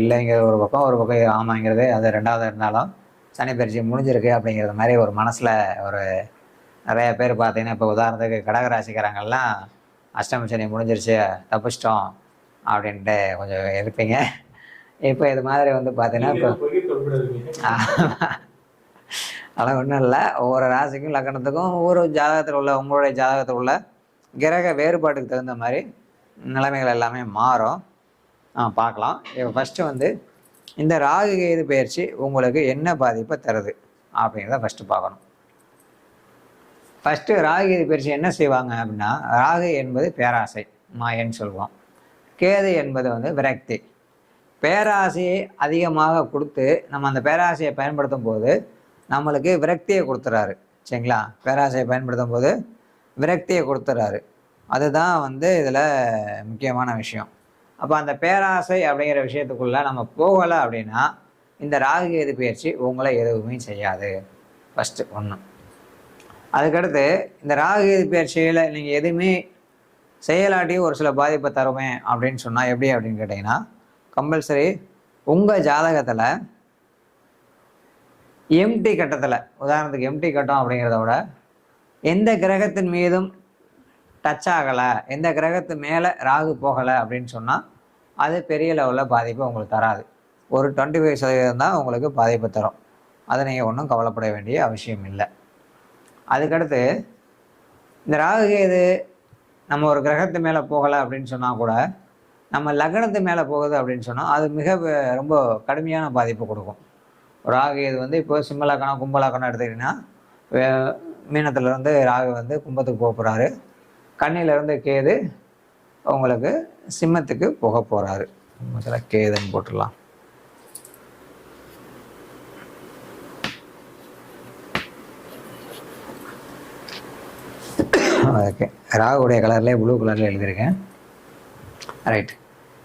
இல்லைங்கிற ஒரு பக்கம் ஒரு பக்கம் ஆமாங்கிறது அது ரெண்டாவது இருந்தாலும் சனி பயிற்சி முடிஞ்சிருக்கு அப்படிங்கிறது மாதிரி ஒரு மனசில் ஒரு நிறைய பேர் பார்த்தீங்கன்னா இப்போ உதாரணத்துக்கு கடகராசிக்காரங்கள்லாம் அஷ்டம சனி முடிஞ்சிருச்சு தப்பிச்சிட்டோம் அப்படின்ட்டு கொஞ்சம் இருப்பீங்க. இப்போ இது மாதிரி வந்து பார்த்தீங்கன்னா இப்போ அதெல்லாம் ஒன்றும் இல்லை. ஒவ்வொரு ராசிக்கும் லக்கணத்துக்கும் ஒவ்வொரு ஜாதகத்தில் உள்ள உங்களுடைய ஜாதகத்தில் உள்ள கிரக வேறுபாட்டுக்கு தகுந்த மாதிரி நிலைமைகள் எல்லாமே மாறும். பார்க்கலாம். இப்போ ஃபஸ்ட்டு வந்து இந்த ராகு கேது பயிற்சி உங்களுக்கு என்ன பாதிப்பை தருது? அப்படிங்கிறத ஃபஸ்ட்டு பார்க்கணும். ஃபஸ்ட்டு ராகு கேது பயிற்சி என்ன செய்வாங்க அப்படின்னா ராகு என்பது பேராசை மாயன்னு சொல்லுவோம். கேது என்பது வந்து விரக்தி. பேராசையை அதிகமாக கொடுத்து நம்ம அந்த பேராசையை பயன்படுத்தும் போது நம்மளுக்கு விரக்தியை கொடுத்துறாரு. சரிங்களா? பேராசையை பயன்படுத்தும் போது விரக்தியை கொடுத்துறாரு. அதுதான் வந்து இதில் முக்கியமான விஷயம். அப்போ அந்த பேராசை அப்படிங்கிற விஷயத்துக்குள்ளே நம்ம போகலை அப்படின்னா இந்த ராகு கேது பயிற்சி உங்களை எதுவுமே செய்யாது. ஃபஸ்ட்டு ஒன்று அதுக்கடுத்து இந்த ராகு கேது பயிற்சியில் நீங்கள் எதுவுமே செயலாட்டியும் ஒரு சில பாதிப்பை தருமே அப்படின்னு சொன்னால் எப்படி அப்படின்னு கேட்டிங்கன்னா கம்பல்சரி உங்கள் ஜாதகத்தில் எம்டி கட்டத்தில் உதாரணத்துக்கு எம்டி கட்டம் அப்படிங்கிறத விட எந்த கிரகத்தின் மீதும் டச் ஆகலை எந்த கிரகத்து மேலே ராகு போகலை அப்படின்னு சொன்னால் அது பெரிய லெவலில் பாதிப்பு உங்களுக்கு தராது. ஒரு டுவெண்ட்டி ஃபைவ் சதவீதம் தான் உங்களுக்கு பாதிப்பு தரும். அதை நீங்கள் ஒன்றும் கவலைப்பட வேண்டிய அவசியம் இல்லை. அதுக்கடுத்து இந்த ராகு கேது நம்ம ஒரு கிரகத்து மேலே போகலை அப்படின்னு சொன்னால் கூட நம்ம லக்னத்து மேலே போகுது அப்படின்னு சொன்னால் அது மிக ரொம்ப கடுமையான பாதிப்பு கொடுக்கும். ராகு இது வந்து இப்போ சிம்ம லக்கணம் எடுத்துக்கிட்டிங்கன்னா வே- இருந்து ராகு வந்து கும்பத்துக்கு போக போகிறாரு கண்ணிலேருந்து கேது உங்களுக்கு சிம்மத்துக்கு போக போகிறாரு முதல்ல கேதன் போட்டுடலாம். ஓகே. ராகுடைய கலர்லேயே ப்ளூ கலரில் எழுதியிருக்கேன். ரைட்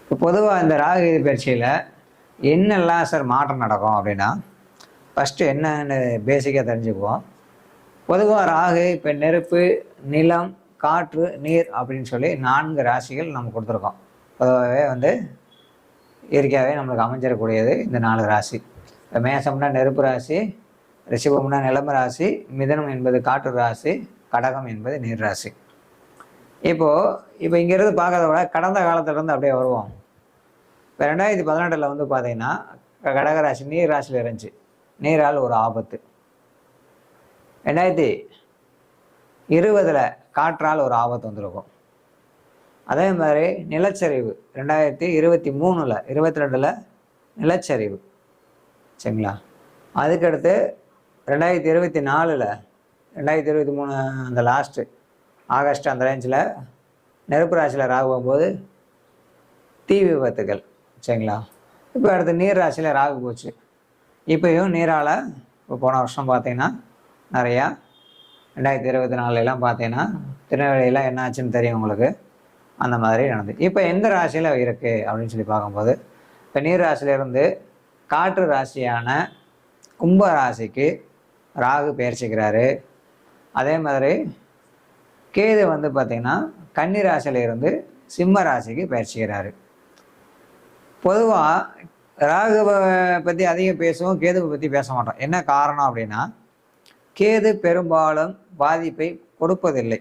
இப்போ பொதுவாக இந்த ராகு இது பயிற்சியில் என்னெல்லாம் சார் மாற்றம் நடக்கும் அப்படின்னா ஃபஸ்ட்டு என்னன்னு பேசிக்காக தெரிஞ்சுக்குவோம். பொதுவாக ராகு இப்போ நெருப்பு நிலம் காற்று நீர் அப்படின்னு சொல்லி நான்கு ராசிகள் நம்ம கொடுத்துருக்கோம். பொதுவாகவே வந்து இயற்கையாகவே நம்மளுக்கு அமைஞ்சிடக்கூடியது இந்த நாலு ராசி. இப்போ மேசம்னா நெருப்பு ராசி ரிஷபம்னா நிலம ராசி மிதனம் என்பது காற்று ராசி கடகம் என்பது நீர் ராசி. இப்போது இப்போ இங்கேருந்து பார்க்கறத விட கடந்த காலத்துலேருந்து அப்படியே வருவோம். இப்போ ரெண்டாயிரத்தி பதினெட்டில் வந்து பார்த்தீங்கன்னா கடகராசி நீர் ராசியில் இருந்துச்சு. நீரால் ஒரு ஆபத்து. ரெண்டாயிரத்தி இருபதில் காற்றால் ஒரு ஆபத்து வந்திருக்கும். அதே மாதிரி நிலச்சரிவு ரெண்டாயிரத்தி இருபத்தி மூணில் இருபத்தி ரெண்டில் நிலச்சரிவு. சரிங்களா? அதுக்கடுத்து ரெண்டாயிரத்தி இருபத்தி நாலில் ரெண்டாயிரத்தி இருபத்தி மூணு அந்த லாஸ்ட்டு ஆகஸ்ட் அந்த ரேஞ்சில் நெருப்பு ராசியில் ராகு போகும்போது தீ விபத்துகள். சரிங்களா? இப்போ அடுத்து நீர் ராசியில் ராகு போச்சு. இப்போயும் நீரால் இப்போ போன வருஷம் பார்த்தீங்கன்னா நிறையா ரெண்டாயிரத்தி இருபத்தி நாலுலாம் பார்த்தீங்கன்னா திருநெல்வேலியில் என்ன ஆச்சுன்னு தெரியும் உங்களுக்கு? அந்த மாதிரி நடந்து. இப்போ எந்த ராசியில் இருக்குது அப்படின்னு சொல்லி பார்க்கும்போது இப்போ நீர் ராசியிலேருந்து காற்று ராசியான கும்ப ராசிக்கு ராகு பெயர்ச்சிக்கிறாரு. அதே மாதிரி கேது வந்து பார்த்திங்கன்னா கன்னி ராசியில இருந்து சிம்ம ராசிக்கு பயிற்சிக்கிறாரு பொதுவாக ராகுவை பற்றி அதிகம் பேசுவோம் கேதுவை பற்றி பேச மாட்டோம். என்ன காரணம் அப்படின்னா கேது பெரும்பாலும் பாதிப்பை கொடுப்பதில்லை.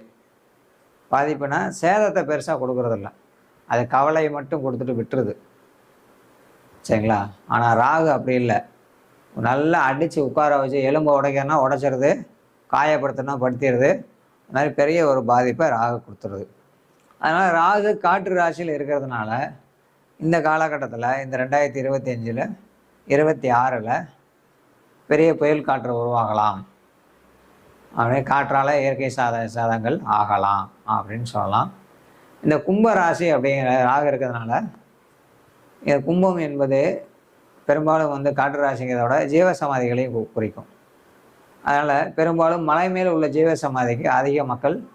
பாதிப்புனா சேதத்தை பெருசாக கொடுக்கறதில்ல. அது கவலையை மட்டும் கொடுத்துட்டு விட்டுருது. சரிங்களா? ஆனால் ராகு அப்படி இல்லை. நல்லா அடித்து உட்கார வச்சு எலும்பை உடைக்கிறனா உடைச்சிருது காயப்படுத்தினா படுத்திடுது அது மாதிரி பெரிய ஒரு பாதிப்பை ராகு கொடுத்துருது. அதனால் ராகு காற்று ராசியில் இருக்கிறதுனால இந்த காலகட்டத்தில் இந்த ரெண்டாயிரத்தி இருபத்தி அஞ்சில் இருபத்தி ஆறில் பெரிய புயல் காற்று உருவாகலாம். அப்படியே காற்றால் இயற்கை சாத சாதங்கள் ஆகலாம் அப்படின்னு சொல்லலாம். இந்த கும்ப ராசி அப்படிங்கிற ஆக இருக்கிறதுனால இந்த கும்பம் என்பது பெரும்பாலும் வந்து காற்று ராசிங்கிறத விட ஜீவ சமாதிகளையும் கு- குறிக்கும். அதனால் பெரும்பாலும் மலை மேல் உள்ள ஜீவ சமாதிக்கு அதிக மக்கள்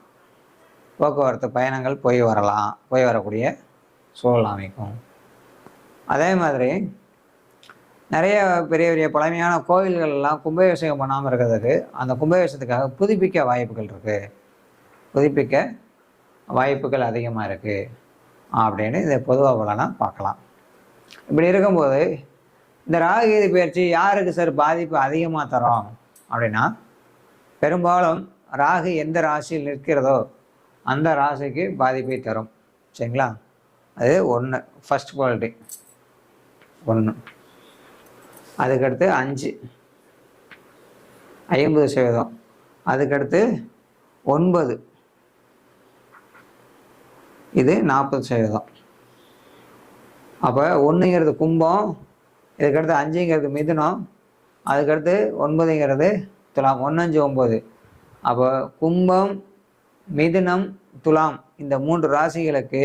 போக்குவரத்து பயணங்கள் போய் வரலாம் போய் வரக்கூடிய சூழல் அமைக்கும். அதே மாதிரி நிறைய பெரிய பெரிய பழமையான கோவில்கள் எல்லாம் கும்பாபிஷேகம் பண்ணாமல் இருக்கிறதுக்கு அந்த கும்பாபிஷேகத்துக்காக புதுப்பிக்க வாய்ப்புகள் இருக்குது புதுப்பிக்க வாய்ப்புகள் அதிகமாக இருக்குது அப்படின்னு இதை பொதுவாக பலனா பார்க்கலாம். இப்படி இருக்கும்போது இந்த ராகு பயிற்சி யாருக்கு சார் பாதிப்பு அதிகமாக தரும் அப்படின்னா பெரும்பாலும் ராகு எந்த ராசியில் நிற்கிறதோ அந்த ராசிக்கு பாதிப்பை தரும். சரிங்களா? அது ஒன்று ஃபஸ்ட் குவாலிட்டி ஒன்று அதுக்கடுத்து அஞ்சு. ஐம்பது சதவீதம். அதுக்கடுத்து ஒன்பது. இது நாற்பது சதவீதம். அப்போ ஒன்றுங்கிறது கும்பம் இதுக்கடுத்து அஞ்சுங்கிறது மிதுனம் அதுக்கடுத்து ஒன்பதுங்கிறது துலாம் ஒன்னஞ்சு ஒம்பது அப்போ கும்பம் மிதுனம் துலாம் இந்த மூன்று ராசிகளுக்கு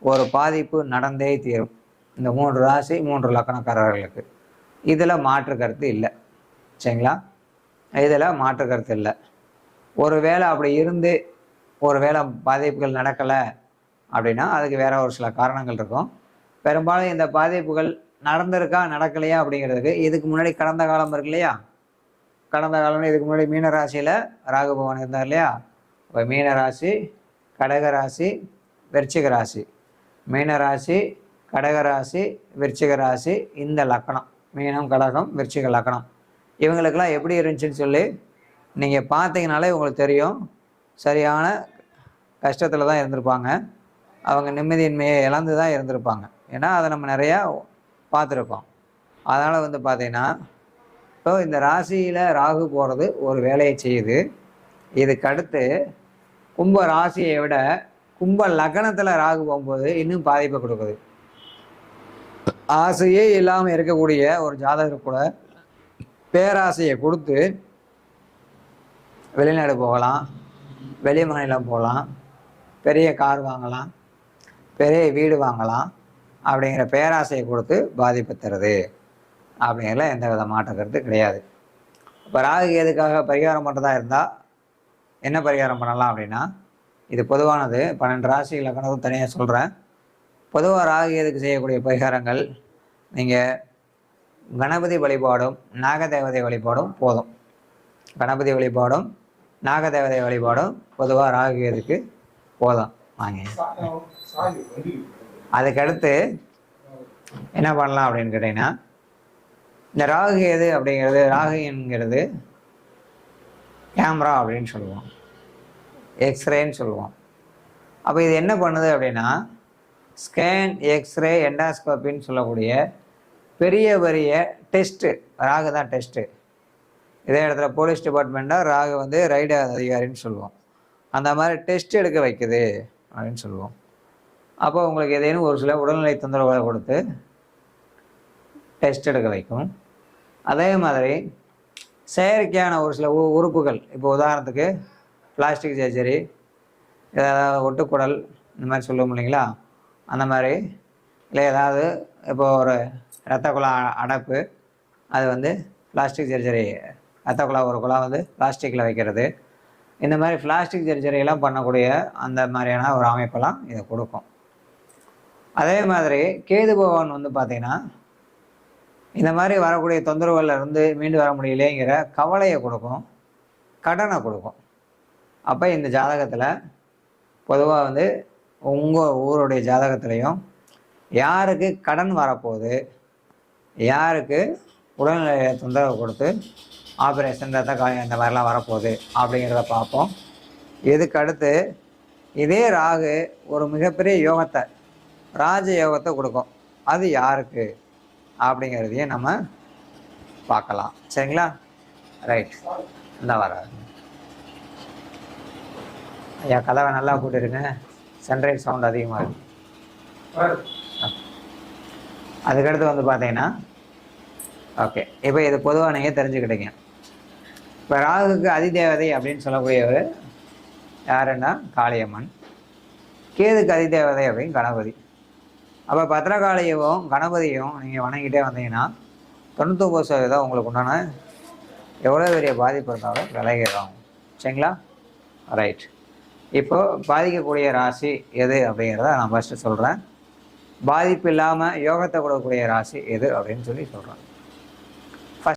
ஒரு பாதிப்பு நடந்தே தீரும். இந்த மூன்று ராசி மூன்று லக்கணக்காரர்களுக்கு. இதில் மாற்று கருத்து இல்லை. சரிங்களா? இதில் மாற்று கருத்து இல்லை. ஒருவேளை அப்படி இருந்து ஒரு வேளை பாதிப்புகள் நடக்கலை அப்படின்னா அதுக்கு வேற ஒரு சில காரணங்கள் இருக்கும். பெரும்பாலும் இந்த பாதிப்புகள் நடந்திருக்கா நடக்கலையா அப்படிங்கிறதுக்கு இதுக்கு முன்னாடி கடந்த காலம் இருக்கு இல்லையா? கடந்த காலம்னு இதுக்கு முன்னாடி மீன ராசியில் ராகு பகவான் இருந்தார் இல்லையா? இப்போ மீன ராசி கடக விருச்சிக ராசி மீன ராசி விருச்சிக ராசி இந்த லக்கணம். மீனம் கடகம் விருச்சிக லக்கணம் இவங்களுக்கெல்லாம் எப்படி இருந்துச்சுன்னு சொல்லி நீங்கள் பார்த்தீங்கனாலே உங்களுக்கு தெரியும். சரியான கஷ்டத்தில் தான் இருந்திருப்பாங்க. அவங்க நிம்மதியின்மையை இழந்து தான் இருந்திருப்பாங்க. ஏன்னா அதை நம்ம நிறையா பார்த்துருக்கோம். அதனால் வந்து பார்த்தீங்கன்னா இப்போ இந்த ராசியில் ராகு போகிறது ஒரு வேலையை செய்யுது. இதுக்கு அடுத்து கும்ப ராசியை விட கும்ப லக்னத்தில் ராகு போகும்போது இன்னும் பாதிப்பை கொடுக்குது. ஆசையே இல்லாமல் இருக்கக்கூடிய ஒரு ஜாதகர் கூட பேராசையை கொடுத்து வெளிநாடு போகலாம் வெளி மாநிலம் போகலாம் பெரிய கார் வாங்கலாம் பெரிய வீடு வாங்கலாம் அப்படிங்கிற பேராசையை கொடுத்து பாதிப்பு தருது அப்படிங்கிறதுல எந்த வித மாற்ற கருத்து கிடையாது. இப்போ ராகு எதுக்காக பரிகாரம் பண்ணுறதா இருந்தால் என்ன பரிகாரம் பண்ணலாம் அப்படின்னா இது பொதுவானது. பன்னெண்டு ராசி இலக்கணத்தும் தனியாக சொல்கிறேன் பொதுவாக ராகுகேதுக்கு செய்யக்கூடிய பரிகாரங்கள் நீங்கள் கணபதி வழிபாடும் நாகதேவதை வழிபாடும் போதும். கணபதி வழிபாடும் நாகதேவதை வழிபாடும் பொதுவாக ராகுகேதுக்கு போதும். வாங்க. அதுக்கடுத்து என்ன பண்ணலாம் அப்படின்னு கேட்டிங்கன்னா இந்த ராகு எது அப்படிங்கிறது ராகுங்கிறது கேமரா அப்படின்னு சொல்லுவோம். எக்ஸ்ரேன்னு சொல்லுவோம். அப்போ இது என்ன பண்ணுது அப்படின்னா ஸ்கேன் எக்ஸ்ரே எண்டாஸ்கோப்பின்னு சொல்லக்கூடிய பெரிய பெரிய டெஸ்ட்டு ராகு தான் டெஸ்ட்டு இதே இடத்துல போலீஸ் டிபார்ட்மெண்ட்டாக ராகு வந்து ரைடு அதிகாரின்னு சொல்லுவோம். அந்த மாதிரி டெஸ்ட் எடுக்க வைக்குது அப்படின்னு சொல்லுவோம். அப்போ உங்களுக்கு ஏதேனும் ஒரு சில உடல்நிலை தொந்தரவுகளை கொடுத்து டெஸ்ட் எடுக்க வைக்கும். அதே மாதிரி செயற்கையான ஒரு சில உ உறுப்புகள். இப்போ உதாரணத்துக்கு பிளாஸ்டிக் சர்ஜரி ஏதாவது ஒட்டுக்குடல் இந்த மாதிரி சொல்லுவோம் இல்லைங்களா? அந்த மாதிரி. இல்லை ஏதாவது இப்போ ஒரு ரத்த குழா அடைப்பு அது வந்து பிளாஸ்டிக் சர்ஜரி ரத்த குழா ஒரு குழா வந்து பிளாஸ்டிக்கில் வைக்கிறது. இந்த மாதிரி பிளாஸ்டிக் சர்ஜரியெல்லாம் பண்ணக்கூடிய அந்த மாதிரியான ஒரு அமைப்பெல்லாம் இதை கொடுக்கும். அதே மாதிரி கேது பகவான் வந்து பார்த்திங்கன்னா இந்த மாதிரி வரக்கூடிய தொந்தரவுகளில் இருந்து மீண்டு வர முடியலைங்கிற கவலையை கொடுக்கும் கடனை கொடுக்கும். அப்போ இந்த ஜாதகத்தில் பொதுவாக வந்து உங்கள் ஊருடைய ஜாதகத்துலேயும் யாருக்கு கடன் வரப்போகுது யாருக்கு உடல்நிலையை தொந்தரவு கொடுத்து ஆப்ரேஷன் ரத்த காயம் இந்த மாதிரிலாம் வரப்போகுது அப்படிங்கிறத பார்ப்போம். இதுக்கடுத்து இதே ராகு ஒரு மிகப்பெரிய யோகத்தை ராஜ யோகத்தை கொடுக்கும். அது யாருக்கு அப்படிங்கிறதையும் நம்ம பார்க்கலாம். சரிங்களா? ரைட். இந்த வர ஐயா கதவை நல்லா போட்டுருங்க. சன்ரைஸ் சவுண்ட் அதிகமாக இருக்கு. அதுக்கடுத்து வந்து பார்த்தீங்கன்னா ஓகே இப்போ இது பொதுவாக நீங்கள் தெரிஞ்சுக்கிட்டீங்க. இப்போ ராகுக்கு அதிதேவதை அப்படின்னு சொல்லக்கூடியவர் யாருன்னா காளியம்மன். கேதுக்கு அதிதேவதை அப்படின்னு கணபதி. அப்போ பத்திரகாளியவும் கணபதியும் நீங்கள் வணங்கிட்டே வந்தீங்கன்னா தொண்ணூத்தொம்பது சதவீதம் உங்களுக்கு உண்டான எவ்வளோ பெரிய பாதிப்பு இருந்தாலும் விலகிடும். சரிங்களா? ரைட் இப்போ பாதிக்கக்கூடிய ராசி எது அப்படிங்கிறத நான் ஃபஸ்ட்டு சொல்கிறேன் பாதிப்பு இல்லாமல் யோகத்தை கொடுக்கக்கூடிய ராசி எது அப்படின்னு சொல்லி சொல்கிறேன்